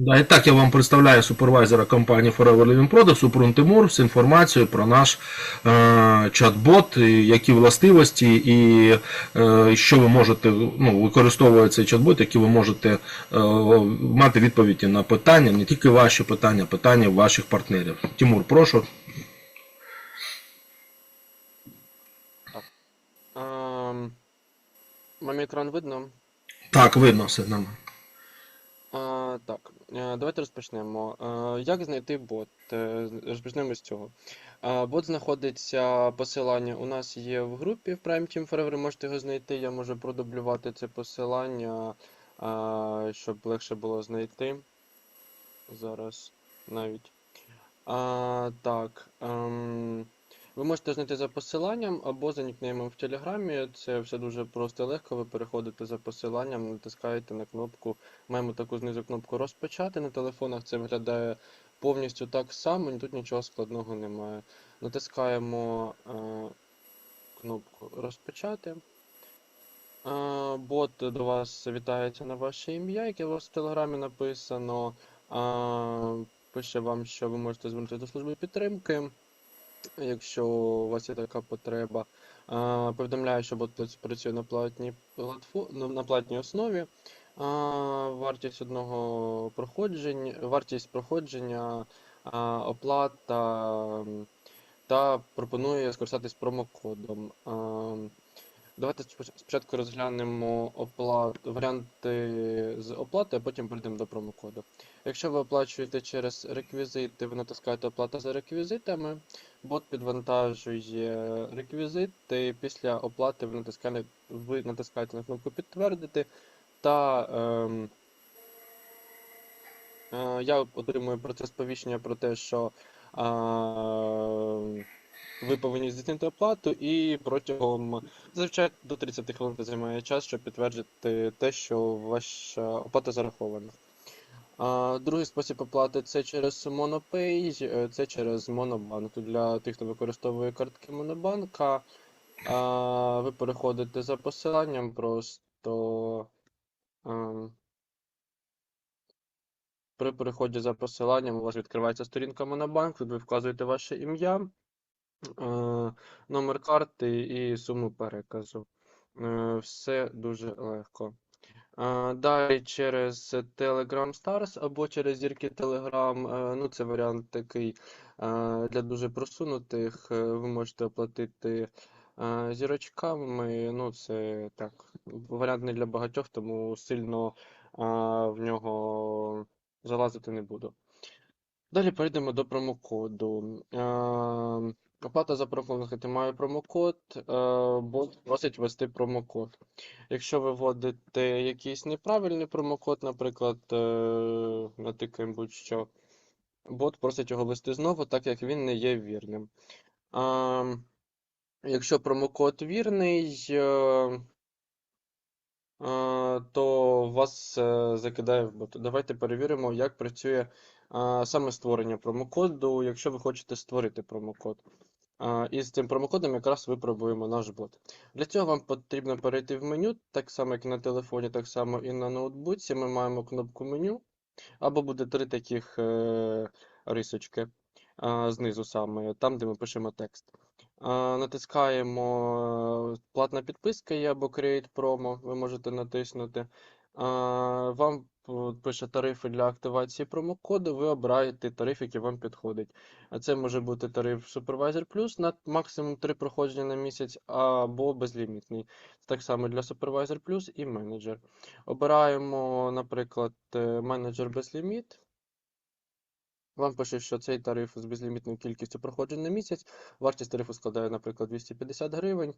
Да, і так я вам представляю супервайзера компанії Forever Living Product Супрун Тимур з інформацією про наш е, чат-бот, які властивості і е, що ви можете ну, використовує цей чат-бот, які ви можете е, мати відповіді на питання, не тільки ваші питання, питання ваших партнерів. Тимур, прошу. Ем, екран видно? Так, видно все нормально. А, так, е, давайте розпочнемо. Е, Як знайти бот? Е, Розпочнемо з цього. Е, Бот знаходиться, посилання у нас є в групі в Prime Team Forever, можете його знайти. Я можу продублювати це посилання, е, щоб легше було знайти. Зараз навіть. А, так. ем, Ви можете знайти за посиланням або за нікнеймом в Телеграмі. Це все дуже просто і легко. Ви переходите за посиланням, натискаєте на кнопку. Маємо таку знизу кнопку розпочати. На телефонах це виглядає повністю так само, тут нічого складного немає. Натискаємо е, кнопку розпочати. Е, Бот до вас вітається на ваше ім'я, яке у вас в телеграмі написано. Е, Пише вам, що ви можете звернутися до служби підтримки, якщо у вас є така потреба. Повідомляю, що бот працює на платній платфо- на- на платній основі. Вартість одного проходження, вартість проходження, оплата та пропонує скористатись промокодом. Давайте спочатку розглянемо оплат... варіанти з оплати, а потім перейдемо до промокоду. Якщо ви оплачуєте через реквізити, ви натискаєте оплата за реквізитами, бот підвантажує реквізити. Після оплати ви натискаєте, ви натискаєте на кнопку підтвердити та ем, е, я отримую про це сповіщення про те, що е, ви повинні здійснити оплату, і протягом зазвичай до 30 хвилин займає час, щоб підтвердити те, що ваша оплата зарахована. Другий спосіб оплати це через MonoPay, е, це через Monobank. Для тих, хто використовує картки а, ви переходите за посиланням просто. При переході за посиланням у вас відкривається сторінка тут ви вказуєте ваше ім'я, номер карти і суму переказу. Е, Все дуже легко. Далі через Telegram Stars або через зірки Telegram. е, Ну, це варіант такий е, для дуже просунутих. е, Ви можете оплатити зірочками. Ну, це так, варіант не для багатьох, тому сильно в нього залазити не буду. Далі перейдемо до промокоду. Оплата за промокод має промокод, е, бот просить ввести промокод. Якщо ви вводите якийсь неправильний промокод, наприклад, е, натикаємо будь-що, бот просить його ввести знову, так як він не є вірним. Якщо промокод вірний, е, то вас закидає в бот. Давайте перевіримо, як працює саме створення промокоду, якщо ви хочете створити промокод. І з цим промокодом якраз випробуємо наш бот. Для цього вам потрібно перейти в меню, так само як на телефоні, так само і на ноутбуці. Ми маємо кнопку меню, або буде три таких е, рисочки знизу саме, там, де ми пишемо текст. Натискаємо е, платна підписка є або Create Promo, ви можете натиснути. Вам пише тарифи для активації промокоду, ви обираєте тариф, який вам підходить. А це може бути тариф Supervisor Plus на максимум 3 проходження на місяць або безлімітний. Так само для Supervisor Plus і менеджер. Обираємо, наприклад, е, менеджер безліміт. Вам пише, що цей тариф з безлімітною кількістю проходжень на місяць. Вартість тарифу складає, наприклад, 250 гривень.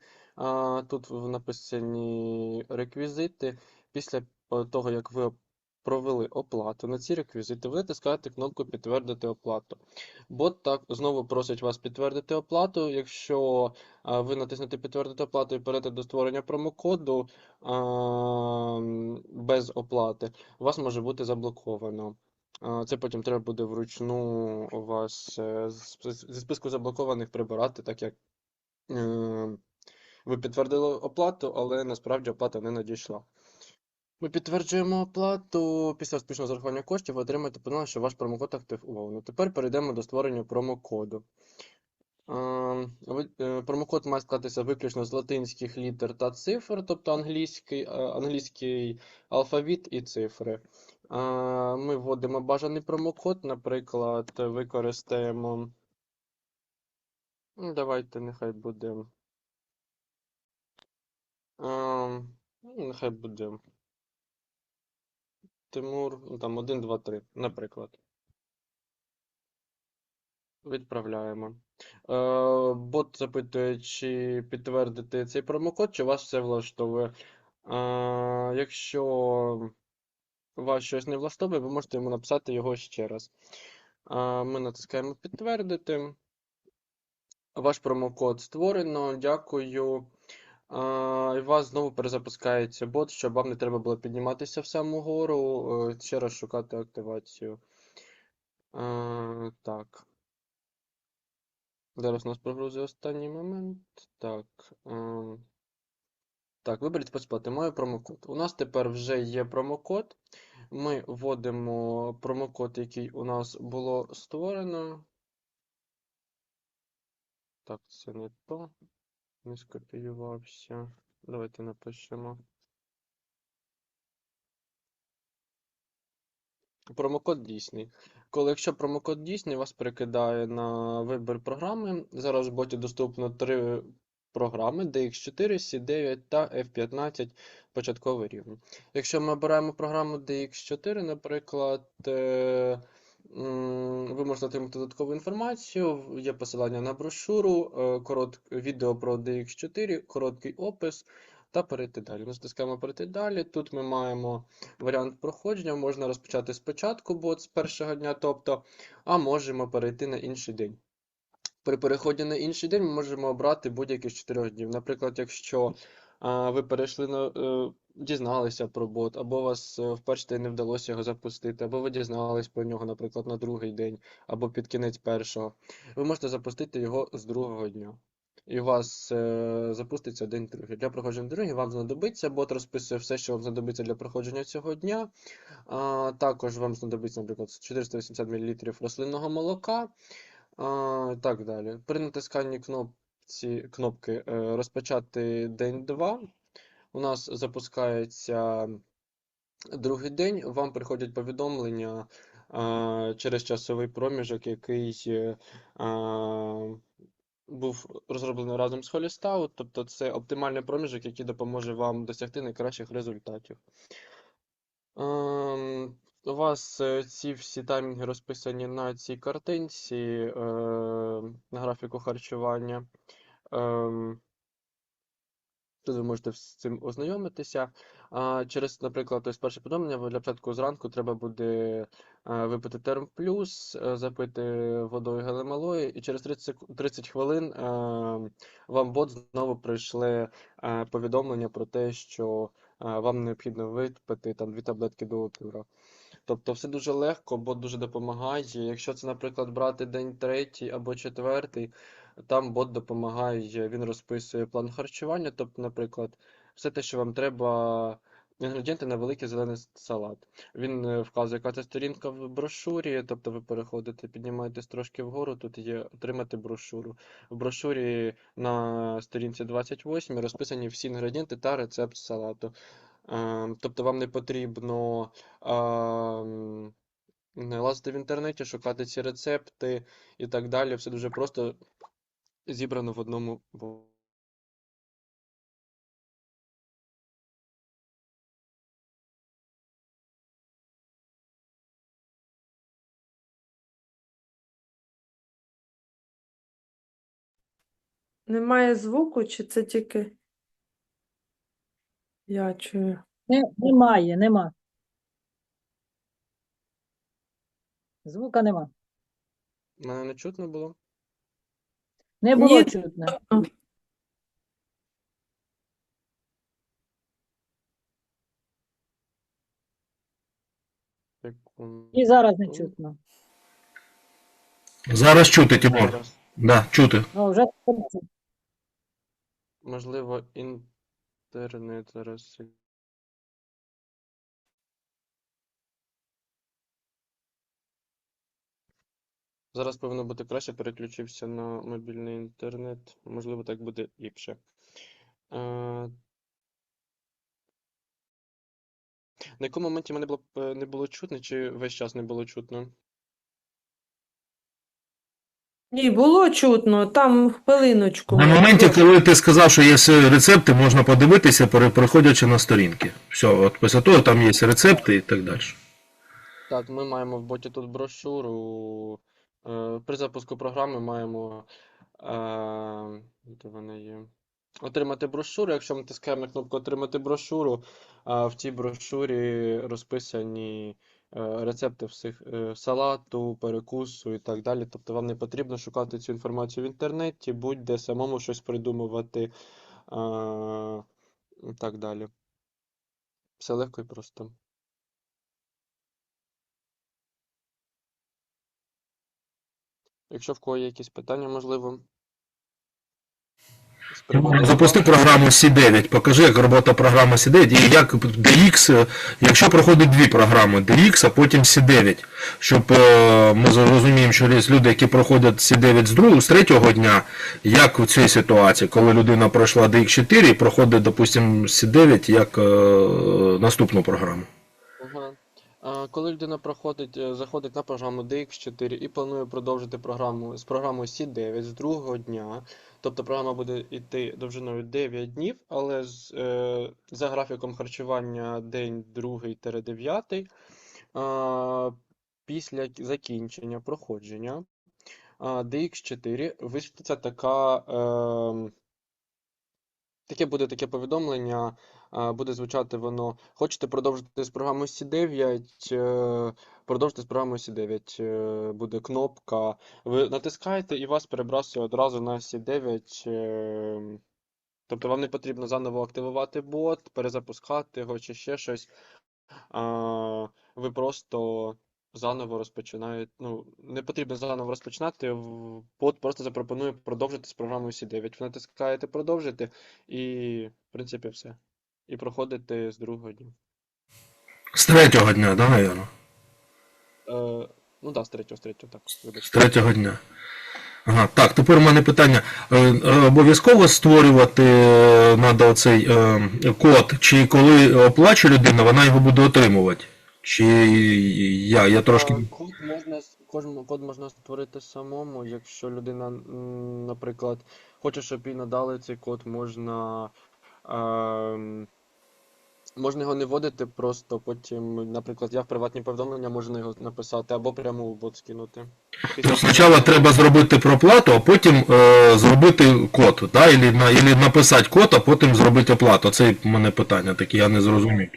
Тут написані реквізити. Після е, того, як ви провели оплату на ці реквізити, ви натискаєте кнопку Підтвердити оплату. Бот так знову просить вас підтвердити оплату. Якщо ви натиснете Підтвердити оплату і перейдете до створення промокоду без оплати, у вас може бути заблоковано. Це потім треба буде вручну у вас е, зі списку заблокованих прибирати, так як е, ви підтвердили оплату, але насправді оплата не надійшла. Ми підтверджуємо оплату. Після успішного зарахування коштів ви отримаєте повідомлення, що ваш промокод активовано. Тепер перейдемо до створення промокоду. Е, Промокод має складатися виключно з латинських літер та цифр, тобто англійський, е, англійський алфавіт і цифри. Ми вводимо бажаний промокод, наприклад, використаємо. ну, Давайте, нехай буде. е, ну, Нехай буде. Тимур, ну, там 1, 2, 3, наприклад. Відправляємо. Е, бот запитує, чи підтвердити цей промокод, чи вас все влаштовує. Е, якщо вас щось не влаштовує, ви можете йому написати його ще раз. Е, ми натискаємо підтвердити. Ваш промокод створено. Дякую. Е, і вас знову перезапускається бот, щоб вам не треба було підніматися в саму гору, е, ще раз шукати активацію. Е, так. Зараз у нас прогрузить останній момент. Так. ем, Так, виберіть спосіб плати. Маю промокод. У нас тепер вже є промокод. Ми вводимо промокод, який у нас було створено. Так, це не то. Не скопіювався. Давайте напишемо. Промокод дійсний. Коли якщо промокод дійсний, вас перекидає на вибір програми. Зараз в боті доступно три програми: DX4, C9 та F15 початковий рівень. Якщо ми обираємо програму DX4, наприклад, е, ви можете отримати додаткову інформацію. Є посилання на брошуру, е, корот... відео про DX4, короткий опис. Та перейти далі. Ми затискаємо перейти далі. Тут ми маємо варіант проходження. Можна розпочати спочатку бот з першого дня, тобто, а можемо перейти на інший день. При переході на інший день ми можемо обрати будь-який з чотирьох днів. Наприклад, якщо а, ви перейшли на е, дізналися про бот, або вас е, в перший день не вдалося його запустити, або ви дізнались про нього, наприклад, на другий день, або під кінець першого, ви можете запустити його з другого дня. І у вас е, запуститься день другий. Для проходження другий вам знадобиться, бот розписує все, що вам знадобиться для проходження цього дня. А, також вам знадобиться, наприклад, 480 мл рослинного молока. А, так далі. При натисканні кнопці, кнопки е, розпочати день 2 у нас запускається другий день, вам приходять повідомлення через часовий проміжок, який е, був розроблений разом з Холістаут, тобто це оптимальний проміжок, який допоможе вам досягти найкращих результатів. Ем, у вас е, ці всі таймінги розписані на цій картинці, е, на графіку харчування. Тут ви можете з цим ознайомитися. Через, наприклад, ось перше ви для початку зранку треба буде е, випити терм плюс, е, запити водою гелемалої, і через 30, сек- 30 хвилин е, вам бот знову прийшле повідомлення про те, що вам необхідно випити там дві таблетки доутира. Тобто все дуже легко, бот дуже допомагає. Якщо це, наприклад, брати день третій або четвертий, там бот допомагає, він розписує план харчування. Тобто, наприклад, все те, що вам треба, інгредієнти на великий зелений салат. Він е, вказує, яка це сторінка в брошурі, тобто ви переходите, піднімаєтесь трошки вгору, тут є отримати брошуру. В брошурі на сторінці 28 розписані всі інгредієнти та рецепт салату. Ем, Тобто вам не потрібно лазити в інтернеті, шукати ці рецепти і так далі. Все дуже просто зібрано в одному. Немає звуку, чи це тільки я чую? Не, немає, нема. Звука нема. Мене не чутно було? Не було Ні. чутно. Секунду. І зараз не чутно. Зараз чути, Тимур. Зараз. Да, чути. Ну, вже Можливо, інтернет зараз. Зараз повинно бути краще, переключився на мобільний інтернет. Можливо, так буде ліпше. Е, На якому моменті мене було, е, не було чутно, чи весь час не було чутно? Ні, було чутно, там хвилиночку. На моменті, коли ти сказав, що є рецепти, можна подивитися, пере- переходячи на сторінки. Все, от після того там є рецепти і так далі. Так, ми маємо в боті тут брошуру. Е, При запуску програми маємо. е, Де вона є? Отримати брошуру. Якщо ми натискаємо на кнопку Отримати брошуру, в цій брошурі розписані е, рецепти всіх е, салату, перекусу і так далі. Тобто вам не потрібно шукати цю інформацію в інтернеті, будь-де самому щось придумувати е, і так далі. Все легко і просто. Якщо в кого є якісь питання, можливо. з приводу Запусти програму C9, покажи, як робота програми C9 і як DX, е, якщо проходить дві програми, DX, а потім C9, щоб е, ми зрозуміємо, що є люди, які проходять C9 з другого, з третього дня, як в цій ситуації, коли людина пройшла DX4 і проходить, допустимо, C9 як е, наступну програму. Коли людина проходить, е, заходить на програму DX4 і планує продовжити програму з програмою C9 з другого дня, тобто програма буде йти довжиною 9 днів, але з, е, за графіком харчування день 2-9, а, після закінчення проходження а, DX4 висвітиться така, ем, таке буде таке повідомлення, буде звучати воно. Хочете продовжити з програмою C9, е, продовжити з програмою C9. е, Буде кнопка. Ви натискаєте і вас перебрасує одразу на C9. е, Тобто вам не потрібно заново активувати бот, перезапускати його чи ще щось. Ви просто заново розпочинаєте. Ну, не потрібно заново розпочинати. Бот просто запропонує продовжити з програмою C9. Ви натискаєте продовжити і, в принципі, все. І проходите з другого дня. З третього дня, да, наверное? Е, ну так, з третього, з третього, так. З Вибачте. третього дня. Ага, так, тепер у мене питання. Е, е, Обов'язково створювати треба оцей е, код, чи коли оплачує людина, вона його буде отримувати? Чи я, я трошки. А, Код можна, с- кожен код можна створити самому, якщо людина, м, наприклад, хоче, щоб їй надали цей код, можна, ем, можна його не вводити, просто потім, наприклад, я в приватні повідомлення можу його написати або прямо в бот скинути. То спочатку треба зробити проплату, а потім е, зробити код, да? Ілі, на, ілі написати код, а потім зробити оплату. Це в мене питання таке, я не зрозумів.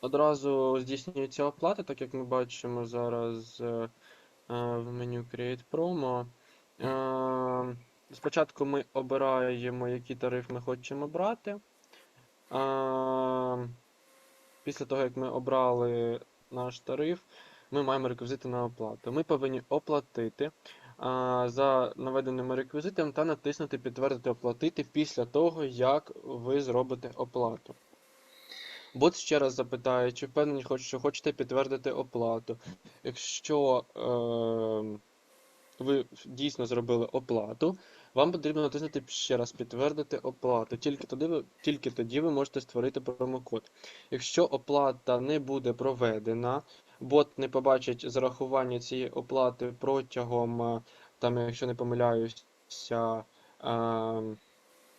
Одразу здійснюється оплата, так як ми бачимо зараз е, е, в меню Create Promo. Е, Спочатку ми обираємо, який тариф ми хочемо брати. Після того, як ми обрали наш тариф, ми маємо реквізити на оплату. Ми повинні оплатити за наведеними реквізитами та натиснути Підтвердити оплатити після того, як ви зробите оплату. Бот ще раз запитає, чи впевнені, що хочете підтвердити оплату. Якщо е, ви дійсно зробили оплату, вам потрібно натиснути ще раз підтвердити оплату. Тільки тоді ви, тільки тоді ви можете створити промокод. Якщо оплата не буде проведена, бот не побачить зарахування цієї оплати протягом, е, там, якщо не помиляюся, е,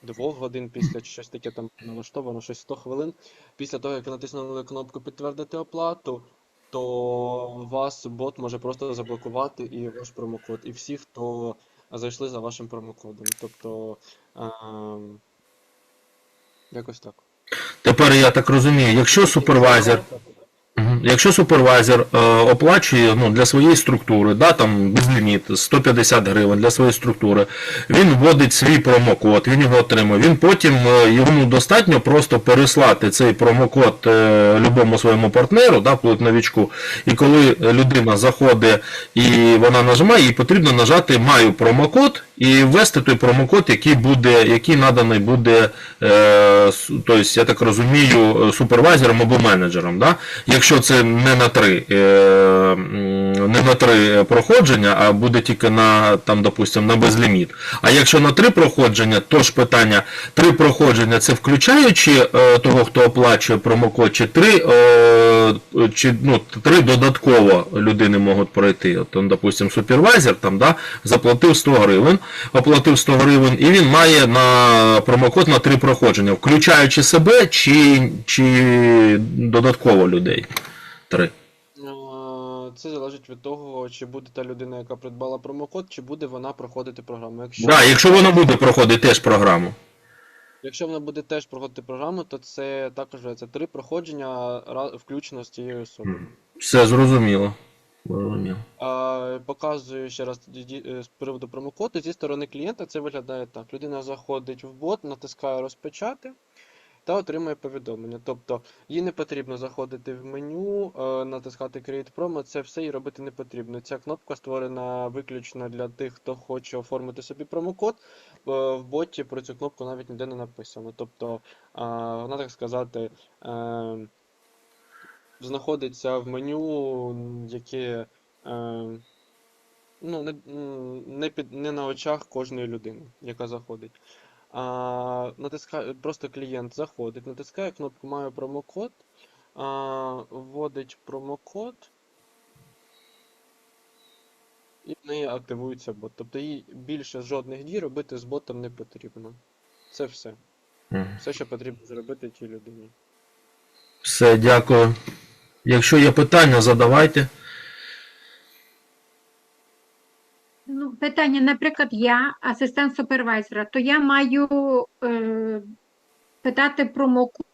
двох годин після щось таке там налаштовано, щось 100 хвилин. Після того, як ви натиснули кнопку підтвердити оплату, то вас бот може просто заблокувати і ваш промокод, і всі, хто зайшли за вашим промокодом. Тобто а, якось так. Тепер я так розумію, якщо супервайзер. Якщо супервайзер е, оплачує ну, для своєї структури, да, там безліміт 150 гривень для своєї структури, він вводить свій промокод, він його отримує. Він потім е, йому достатньо просто переслати цей промокод е, любому своєму партнеру, да, вплоть. І коли людина заходить і вона нажимає, їй потрібно нажати Маю промокод і ввести той промокод, який буде, який наданий буде, е, тобто, я так розумію, супервайзером або менеджером. Да? Якщо це не на три, е, не на три проходження, а буде тільки на там, допустим, на безліміт. А якщо на три проходження, то ж питання, три проходження це включаючи е, того, хто оплачує промокод, чи три, е, чи, ну, три додатково людини можуть пройти. От, он, допустим, супервайзер там, да, заплатив 100 гривень, оплатив 100 гривень, і він має на промокод на три проходження, включаючи себе чи, чи додатково людей. Три. Е, Це залежить від того, чи буде та людина, яка придбала промокод, чи буде вона проходити програму. Якщо, Да, якщо воно буде проходити теж програму. Якщо вона буде теж проходити програму, то це також це три проходження включно з цією особою. Все зрозуміло. Зрозуміло. А, показую ще раз е, з приводу промокоду. Зі сторони клієнта це виглядає так. Людина заходить в бот, натискає розпочати та отримує повідомлення. Тобто їй не потрібно заходити в меню, е, натискати Create Promo, це все їй робити не потрібно. Ця кнопка створена виключно для тих, хто хоче оформити собі промокод. Е, В боті про цю кнопку навіть ніде не написано. Тобто вона, так сказати, е, знаходиться в меню, яке е, ну, не, не, під, не на очах кожної людини, яка заходить. А, натискає, просто клієнт заходить, натискає кнопку Маю промокод, а, вводить промокод, і в неї активується бот. Тобто їй більше жодних дій робити з ботом не потрібно. Це все. Все, що потрібно зробити тій людині. Все, дякую. Якщо є питання, задавайте. Питання, наприклад, я асистент супервайзера, то я маю е, питати промокод.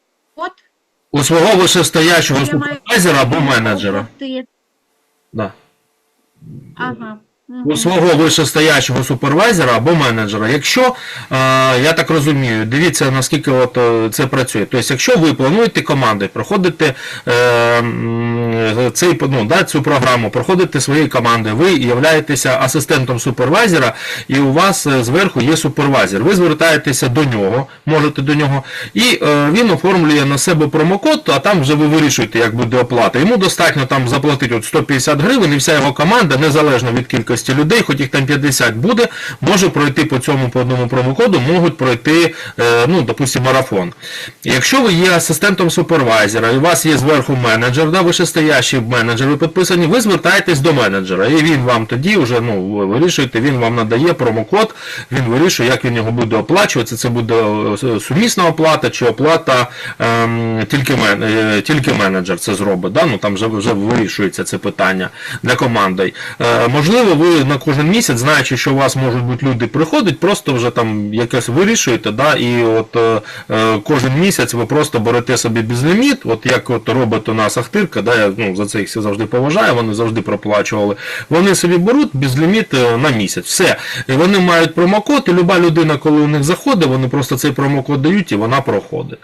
У свого вищестоячого я маю супервайзера або менеджера. Ти- Да. Ага. У свого вищестоячого супервайзера або менеджера. Якщо, я так розумію, дивіться наскільки от, е, це працює. Тобто, якщо ви плануєте командою, проходите цей, ну, да, цю програму, проходите своєю командою, ви являєтеся асистентом супервайзера, і у вас е, зверху є супервайзер. Ви звертаєтеся до нього, можете до нього, і е, він оформлює на себе промокод, а там вже ви вирішуєте, як буде оплата. Йому достатньо там заплатити от 150 гривень, і вся його команда, незалежно від кількості людей, хоч їх там 50 буде, може пройти по цьому по одному промокоду, можуть пройти, е, ну, допустимо, марафон. Якщо ви є асистентом супервайзера, і у вас є зверху менеджер, да, вищестоящий менеджер, ви підписані, ви звертаєтесь до менеджера, і він вам тоді вже ну, вирішуєте, він вам надає промокод, він вирішує, як він його буде оплачуватися. Це буде е, сумісна оплата чи оплата ем, тільки, мен, е, тільки менеджер це зробить. Да? Ну, там вже, вже вирішується це питання для команди. Е, можливо, ви на кожен місяць, знаючи, що у вас можуть бути люди приходять, просто вже там якесь вирішуєте, да? і от е, е, кожен місяць ви просто берете собі безліміт, от як от робить у нас Ахтирка, да? я ну, за це їх завжди поважаю, вони завжди проплачували. Вони собі беруть безліміт е, на місяць. Все. І вони мають промокод, і люба людина, коли у них заходить, вони просто цей промокод дають і вона проходить.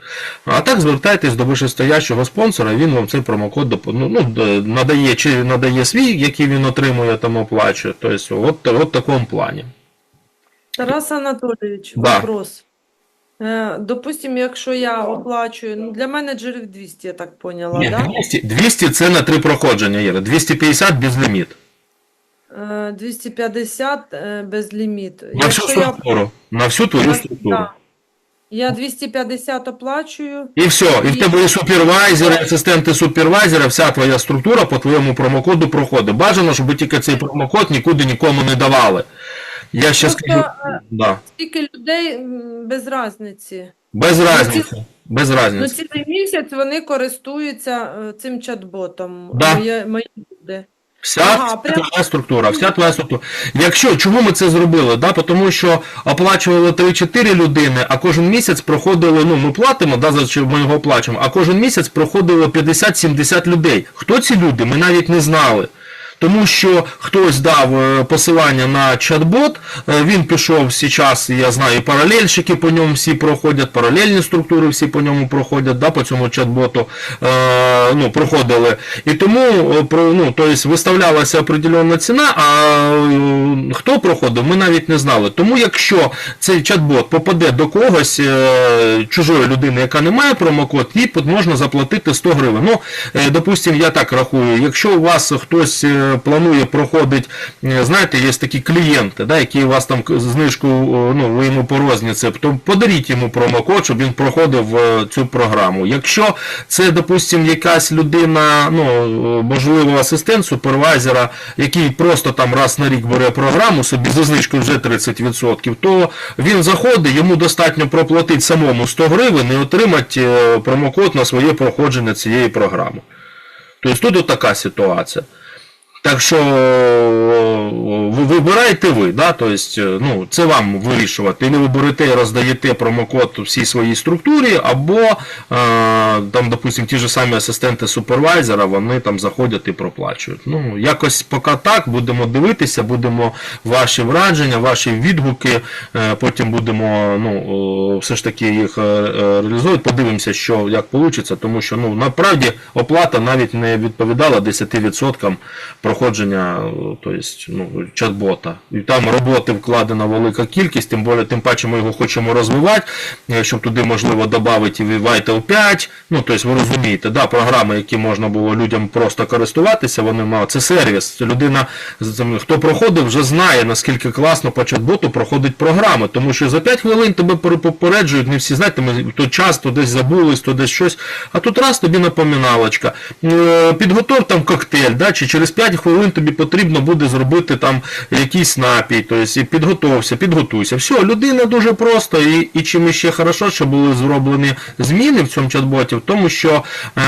А так звертайтесь до вищестоящого спонсора, він вам цей промокод ну, ну, надає, чи надає свій, який він отримує, там оплачує. Тобто, от, от в такому плані. Тарас Анатолійович, Да. вопрос. Е, Допустим, якщо я оплачую, ну для менеджерів 200, я так поняла, Ні, да? 200, 200 це на три проходження, Іра. 250 безліміт. Е, 250 е, безліміт. На всю Якщо я, структуру. На всю твою структуру. да, я 250 оплачую, І все, і в тебе і супервайзери, асистенти супервайзера, вся твоя структура по твоєму промокоду проходить. Бажано, щоб тільки цей промокод нікуди нікому не давали. Я ще Просто, скажу, е, да. скільки людей м, без разниці. без ці- разниці. Без Ну, разниці. цілий місяць вони користуються е, цим чат-ботом. Да. Мої, мої люди. Вся, Ага, твоя прям- структура, вся твоя структура. Якщо, чому ми це зробили? Да? Тому що оплачували 3-4 людини, а кожен місяць проходило, ну ми платимо, да, за ми його оплачуємо, а кожен місяць проходило 50-70 людей. Хто ці люди? Ми навіть не знали. Тому що хтось дав е, посилання на чат-бот, е, він пішов зараз, я знаю, паралельщики по ньому всі проходять, паралельні структури всі по ньому проходять, да, по цьому чат-боту е, ну, проходили. І тому е, ну, то виставлялася определенна ціна, а хто проходив, ми навіть не знали. Тому якщо цей чат-бот попаде до когось е, чужої людини, яка не має промокод, їй можна заплатити 100 гривень. Ну, е, допустим, я так рахую, якщо у вас хтось планує проходить, е, знаєте, є такі клієнти, да, які у вас там знижку, ну, ви йому по розніці, то подаріть йому промокод, щоб він проходив е, цю програму. Якщо це, допустим, якась людина, ну, е, можливо, асистент супервайзера, який просто там раз на рік бере програму, собі за знижкою вже 30%, то він заходить, йому достатньо проплатити самому 100 гривень і отримати е, промокод на своє проходження цієї програми. Тобто тут така ситуація. Так що е, ви вибираєте ви, да? тобто, ну, це вам вирішувати. Або ви берете і роздаєте промокод у всій своїй структурі, або е, там, допустим, ті ж самі асистенти супервайзера, вони там заходять і проплачують. Ну, якось поки так, будемо дивитися, будемо ваші враження, ваші відгуки, е, потім будемо ну, все ж таки їх реалізовувати, подивимося, що як вийде, тому що ну, насправді оплата навіть не відповідала 10% проходження то есть, ну, чат-бота. І там роботи вкладена велика кількість, тим більше, тим паче ми його хочемо розвивати, е, щоб туди можливо додати Vital 5. Ну, тобто, ви розумієте, да, програми, які можна було людям просто користуватися, вони мали. Це сервіс. Людина, хто проходив, вже знає, наскільки класно по чат-боту проходить програми. Тому що за 5 хвилин тебе пере- попереджують, не всі знаєте, ми то час, то десь забулись, то десь щось. А тут раз тобі напоминалочка. Е, Підготов там коктейль, да, чи через 5 хвилин тобі потрібно буде зробити там якийсь напій, тобто і підготовся, підготуйся. Все, людина дуже просто, і, і чим ще хорошо, що були зроблені зміни в цьому чат-боті, в тому, що е,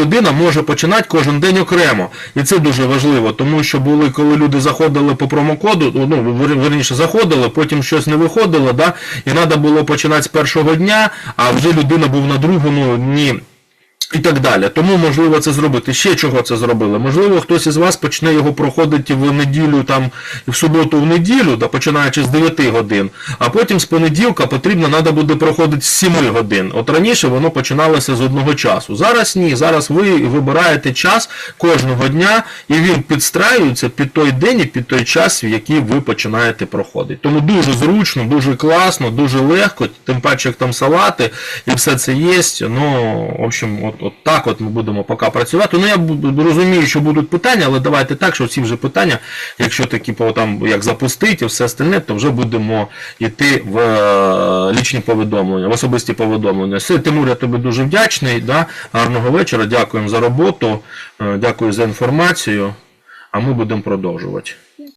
людина може починати кожен день окремо. І це дуже важливо, тому що були, коли люди заходили по промокоду, ну, верніше заходили, потім щось не виходило, да, і треба було починати з першого дня, а вже людина був на другому дні. І так далі. Тому можливо це зробити. Ще чого це зробили? Можливо, хтось із вас почне його проходити в неділю, там, в суботу, в неділю, да, починаючи з 9 годин, а потім з понеділка потрібно треба буде проходити з 7 годин. От раніше воно починалося з одного часу. Зараз ні. Зараз ви вибираєте час кожного дня, і він підстраюється під той день і під той час, в який ви починаєте проходити. Тому дуже зручно, дуже класно, дуже легко, тим паче як там салати і все це є. Ну, в общем, от, от так от ми будемо поки працювати. Ну я розумію, що будуть питання, але давайте так, що ці вже питання, якщо такі там як запустити і все остальне, то вже будемо йти в е, лічні повідомлення, в особисті повідомлення. Все, Тимур, я тобі дуже вдячний. Да? Гарного вечора, дякуємо за роботу, е, дякую за інформацію. А ми будемо продовжувати.